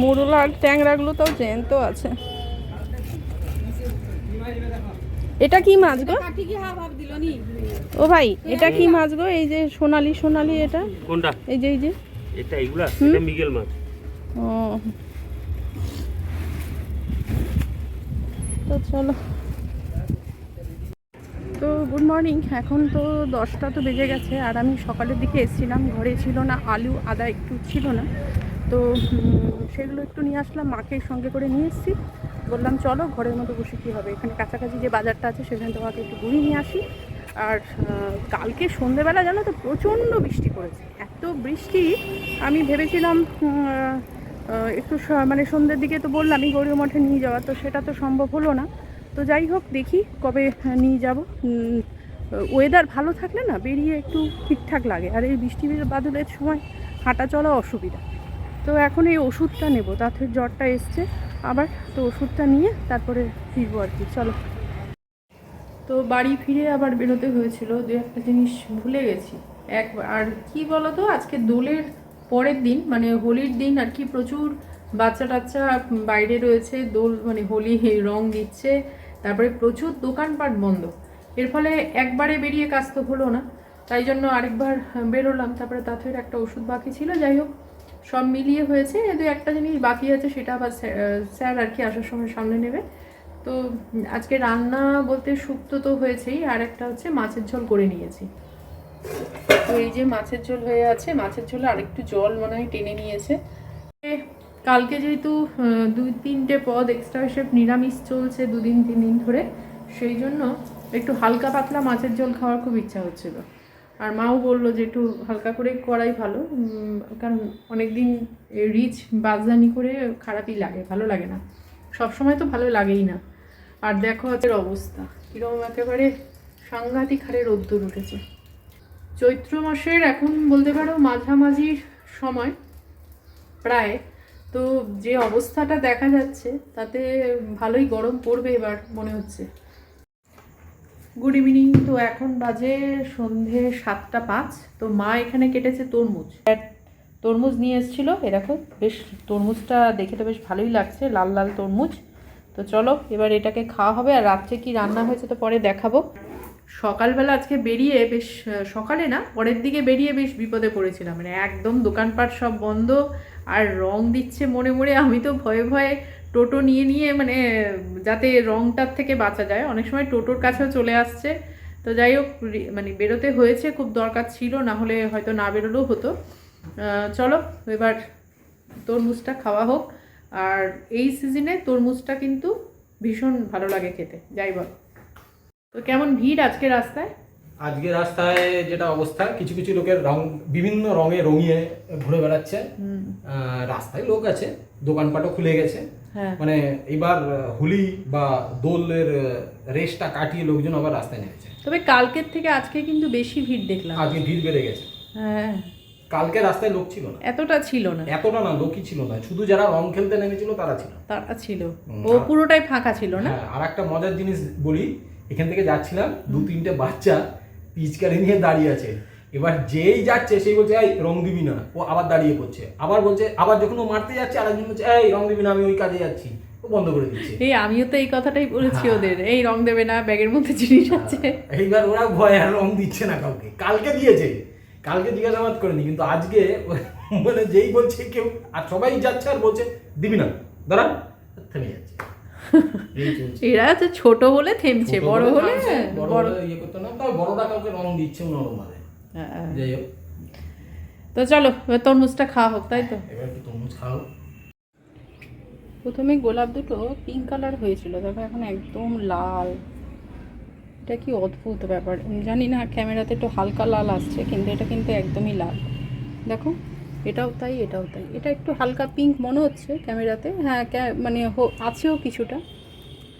মোরলা আর ট্যাংরাগুলো তো জ্যান্ত আছে। এটা কি মাছ গো? ও ভাই এটা কি মাছ গো? এই যে সোনালি সোনালি এটা? কোনটা? এই যে এই যে। এটা এগুলা? এটা মিগেল মাছ। ও। তো চলো। তো গুড মর্নিং এখন তো দশটা তো বেজে গেছে আর আমি সকালের দিকে এসেছিলাম। ঘরে ছিল না, আলু, আদা একটু ছিল না। তো সেগুলো একটু নিয়ে আসলাম, মাকে সঙ্গে করে নিয়ে এসেছি। বললাম, চলো ঘরের মধ্যে বসে কী হবে? এখানে কাছাকাছি যে বাজারটা আছে, সেখান থেকে মাকে একটু ঘুরিয়ে নিয়ে আসি। আর কালকে সন্ধেবেলা জানো তো, প্রচণ্ড বৃষ্টি পড়েছে। এত বৃষ্টি, আমি ভেবেছিলাম একটু মানে সন্ধ্যের দিকে তো বললামই গৌরী মঠে নিয়ে যাওয়া, তো সেটা তো সম্ভব হলো না। তো যাই হোক, দেখি কবে নিয়ে যাব। ওয়েদার ভালো থাকলে না বেরিয়ে একটু ঠিকঠাক লাগে। আর এই বৃষ্টি বাদলের সময় হাঁটা চলা অসুবিধা। তো এখন এই ওষুধটা নেব, তাতে জ্বরটা এসছে। আবার তো ওষুধটা নিয়ে তারপরে ফিরবো আর কি, চলো। তো বাড়ি ফিরে আবার বেরোতে হয়েছিল, দু একটা জিনিস ভুলে গেছি। এক, আর কি বলতো, আজকে দোলের পরের দিন মানে হোলির দিন আর কি প্রচুর বাচ্চা টাচ্চা বাইরে রয়েছে, দোল মানে হোলি রং দিচ্ছে। তারপরে প্রচুর দোকানপাট বন্ধ। এর ফলে একবারে বেরিয়ে কাজ তো হলো না। তাই জন্য আরেকবার বেরোলাম। তারপরে তাঁতের একটা ওষুধ বাকি ছিল। যাই হোক, সব মিলিয়ে হয়েছে। দু একটা জিনিস বাকি আছে, সেটা আবার স্যার- আর কি আসার সময় সামনে নেবে। তো আজকে রান্না বলতে শুক্তো তো হয়েছেই, আর একটা হচ্ছে মাছের ঝোল করে নিয়েছি। তো এই যে মাছের ঝোল হয়ে আছে, মাছের ঝোলে আরেকটু জল মনে হয় টেনে নিয়েছে। কালকে যেহেতু দুই তিনটে পদ এক্সট্রা হিসেব নিরামিষ চলছে দুদিন, তিন দিন ধরে, সেই জন্য একটু হালকা পাতলা মাছের ঝোল খাওয়ার খুব ইচ্ছা হচ্ছিল। আর মাও বলল যে একটু হালকা করে করাই ভালো কারণ অনেক দিন রিচ বাজদানি করে খারাপই লাগে, ভালো লাগে না। সবসময় তো ভালো লাগেই না। আর দেখো হাতের অবস্থা কীরকম একেবারে সাংঘাতিক হারে রোদ্দুর উঠেছে। চৈত্র মাসের এখন বলতে পারো মাঝামাঝির সময়, প্রায় তো যে অবস্থাটা দেখা যাচ্ছে, তাতে ভালোই গরম পড়বে এবার মনে হচ্ছে। গুড ইভিনিং তো এখন বাজে সন্ধে সাতটা পাঁচ, তো মা এখানে কেটেছে তরমুজ। তরমুজ নিয়ে এসেছিল, এ দেখো, বেশ তরমুজটা দেখে তো বেশ ভালোই লাগছে, লাল লাল তরমুজ। তো চলো, এবার এটাকে খাওয়া হবে, আর রাত্রে কি রান্না হয়েছে তো পরে দেখাবো। সকালবেলা আজকে বেরিয়ে বেশ, সকালে না, পরের দিকে বেরিয়ে বেশ বিপদে পড়েছিলাম। মানে একদম দোকানপাট সব বন্ধ আর রং দিচ্ছে মনে মনে, আমি তো ভয়ে ভয়ে টোটো নিয়ে নিয়ে মানে যাতে রংটার থেকে বাঁচা যায়। অনেক সময় টোটোর কাছেও চলে আসছে। তো যাই হোক মানে বেরোতে হয়েছে, খুব দরকার ছিল, না হলে হয়তো না বেরোলেও হতো। চলো, এবার তরমুজটা খাওয়া হোক। আর এই সিজনে তরমুজটা কিন্তু ভীষণ ভালো লাগে খেতে, যাই বল। তো কেমন ভিড় আজকে রাস্তায়? আজকে রাস্তায় যেটা অবস্থা কিছু কিছু লোকের রং বিভিন্ন রঙে রঙিয়ে ঘুরে বেড়াচ্ছে। রাস্তায় লোক আছে দোকানপাটও খুলে গেছে। হ্যাঁ। মানে এবার হোলি বা দোলের রেসটা কাটিয়ে লোকজন আবার রাস্তায় নেমেছে। তবে কালকের থেকে আজকে কিন্তু বেশি ভিড় দেখলাম। আজকে ভিড় বেড়ে গেছে। হ্যাঁ। কালকে রাস্তায় লোক ছিল না। এতটা ছিল না। এতটা না লোকই ছিল না। শুধু যারা রং খেলতে নেমেছিল তারা ছিল। তারা ছিল। ও পুরোটাই ফাঁকা ছিল না? হ্যাঁ আর একটা মজার জিনিস বলি। এখান থেকে যাচ্ছিলাম দু তিনটে বাচ্চা পিচকারি নিয়ে দাঁড়িয়ে আছে। এবার যেই যাচ্ছে সেই বলছে এই রং দিবি না। ও আবার দাঁড়িয়ে পড়ছে। আবার বলছে আবার যখন ও মারতে যাচ্ছে আরেকজন বলছে এই রং দিবি না আমি ওই কাজে যাচ্ছি। ও বন্ধ করে দিচ্ছে। এই আমিও তো এই কথাটাই বলেছি হ্যাঁ। ওদের। এই রং দেবে না ব্যাগের মধ্যে জিনিস আছে। এইবার ওরা ভয় আর রং দিচ্ছে না কাউকে। কালকে দিয়েছে। কালকে জিজ্ঞাসাবাদ করেনি কিন্তু আজকে মানে যেই বলছে কেউ আর সবাই যাচ্ছে আর বলছে দিবি না। দাঁড়া থেমে যাচ্ছে। এরা তো ছোট বলে থেমছে বড় হলে বড় ইয়ে করতো না তাও বড়টা কাউকে রং দিচ্ছে নরম হ্যাঁ। যাই হোক। তো চলো এবার তরমুজটা খাওয়া হোক তাই তো? এবার কি তরমুজ খাও। প্রথমে গোলাপ দুটো পিঙ্ক কালার হয়েছিল দেখো এখন একদম লাল। এটা কি অদ্ভুত ব্যাপার জানি না ক্যামেরাতে একটু হালকা লাল আসছে কিন্তু এটা কিন্তু একদমই লাল। দেখো। এটাও তাই এটাও তাই। এটা একটু হালকা পিঙ্ক মনে হচ্ছে ক্যামেরাতে হ্যাঁ মানে আছেও কিছুটা।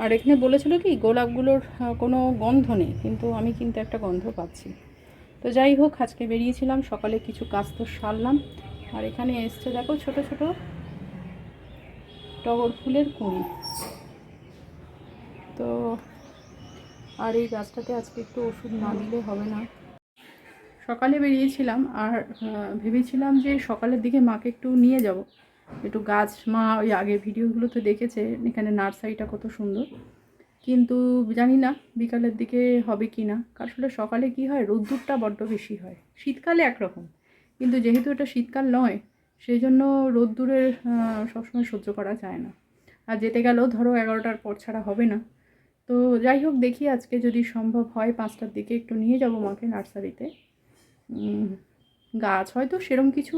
আর এখানে বলেছিল কি, গোলাপগুলোর কোনো গন্ধ নেই, কিন্তু আমি কিন্তু একটা গন্ধ পাচ্ছি। তো যাই হোক, আজকে বেরিয়েছিলাম, সকালে কিছু কাজ তো সারলাম। আর এখানে এসছে, দেখো, ছোট ছোট টগর ফুলের কুঁড়ি। তো আর এই গাছটাতে আজকে একটু ওষুধ না দিলে হবে না। সকালে বেরিয়েছিলাম আর ভেবেছিলাম যে সকালের দিকে মাকে একটু নিয়ে যাব। একটু গাছ, মা ওই আগের ভিডিওগুলোতে দেখেছে, এখানে নার্সারিটা কত সুন্দর। কিন্তু জানি না বিকালের দিকে হবে কি না। আসলে সকালে কি হয়, রোদ্দুরটা বড্ড বেশি হয়। শীতকালে একরকম। কিন্তু যেহেতু এটা শীতকাল নয়, সেই জন্য রোদ্দুরের সবসময় সহ্য করা যায় না। আর যেতে গেলেও ধরো এগারোটার পর ছাড়া হবে না। তো যাই হোক, দেখি আজকে যদি সম্ভব হয় পাঁচটার দিকে একটু নিয়ে যাব মাকে নার্সারিতে। গাছ হয়তো সেরম কিছু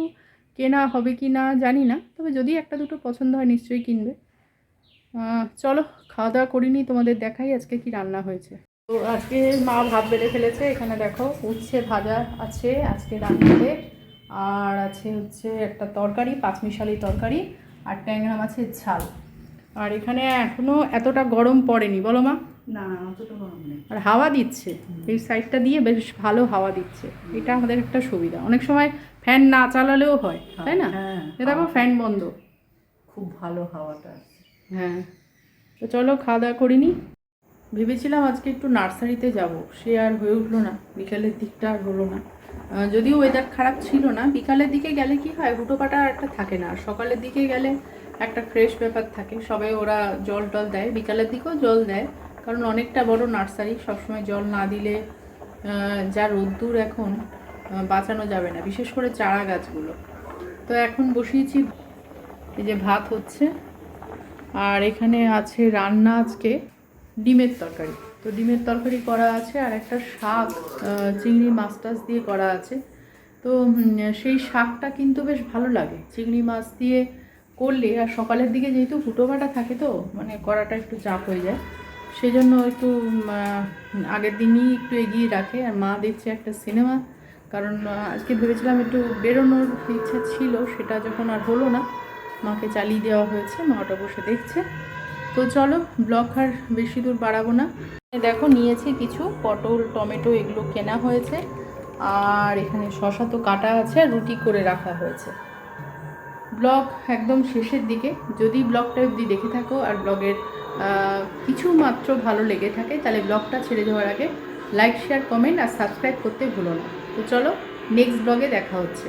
কেনা হবে কি না জানি না, তবে যদি একটা দুটো পছন্দ হয় নিশ্চয়ই কিনবে। চলো খাওয়া দাওয়া করিনি, তোমাদের দেখাই আজকে কি রান্না হয়েছে। তো আজকে মা ভাত বেড়ে ফেলেছে, এখানে দেখো উচ্ছে ভাজা আছে আজকে রান্নাতে, আর আছে হচ্ছে একটা তরকারি, পাঁচমিশালি তরকারি, আর ট্যাংরা মাছের ঝাল। আর এখানে এখনও এতটা গরম পড়েনি, বলো মা? না অতটা গরম নেই। আর হাওয়া দিচ্ছে। এই সাইডটা দিয়ে বেশ ভালো হাওয়া দিচ্ছে। এটা আমাদের একটা সুবিধা। অনেক সময় ফ্যান না চালালেও হয় তাই না? হ্যাঁ দেখো ফ্যান বন্ধ। খুব ভালো হাওয়াটা হ্যাঁ। তো চলো খাওয়া দাওয়া করিনি। ভেবেছিলাম আজকে একটু নার্সারিতে যাব। সে আর হয়ে উঠল না। বিকালের দিকটা আর হলো না। যদিও ওয়েদার খারাপ ছিল না। বিকালের দিকে গেলে কি হয়? হুটোপাটা একটা থাকে না। আর সকালের দিকে গেলে একটা ফ্রেশ ব্যাপার থাকে। সবাই ওরা জল টল দেয়। বিকালের দিকেও জল দেয়। কারণ অনেকটা বড় নার্সারি, সবসময় জল না দিলে যা রোদ্দুর এখন বাঁচানো যাবে না, বিশেষ করে চারা গাছগুলো। তো এখন বসিয়েছি, এই যে ভাত হচ্ছে, আর এখানে আছে রান্না আজকে ডিমের তরকারি। তো ডিমের তরকারি করা আছে, আর একটা শাক চিংড়ি মাছ টাছ দিয়ে করা আছে। তো সেই শাকটা কিন্তু বেশ ভালো লাগে। চিংড়ি মাছ দিয়ে করলে, আর সকালের দিকে যেহেতু ফুটোবাটা থাকে তো মানে করাটা একটু চাপ হয়ে যায়। সেই জন্য একটু আগের দিনই একটু এগিয়ে রাখে। আর মা দেখছে একটা সিনেমা, কারণ আজকে ভেবেছিলাম একটু বেরোনোর ইচ্ছা ছিল, সেটা যখন আর হলো না, মাকে চালিয়ে দেওয়া হয়েছে, মা ওটা বসে দেখছে। তো চলো, ব্লগ আর বেশি দূর বাড়াবো না। দেখো, নিয়েছি কিছু, পটল, টমেটো, এগুলো কেনা হয়েছে। আর এখানে শশা তো কাটা আছে, আর রুটি করে রাখা হয়েছে। ব্লগ একদম শেষের দিকে। যদি ব্লগটা যদি দেখে থাকো আর ব্লগের কিছু মাত্র ভালো লেগে থাকে, তাহলে ব্লগটা ছেড়ে দেওয়ার আগে লাইক শেয়ার কমেন্ট আর সাবস্ক্রাইব করতে ভুলো না। তো চলো নেক্সট ব্লগে দেখা হচ্ছে।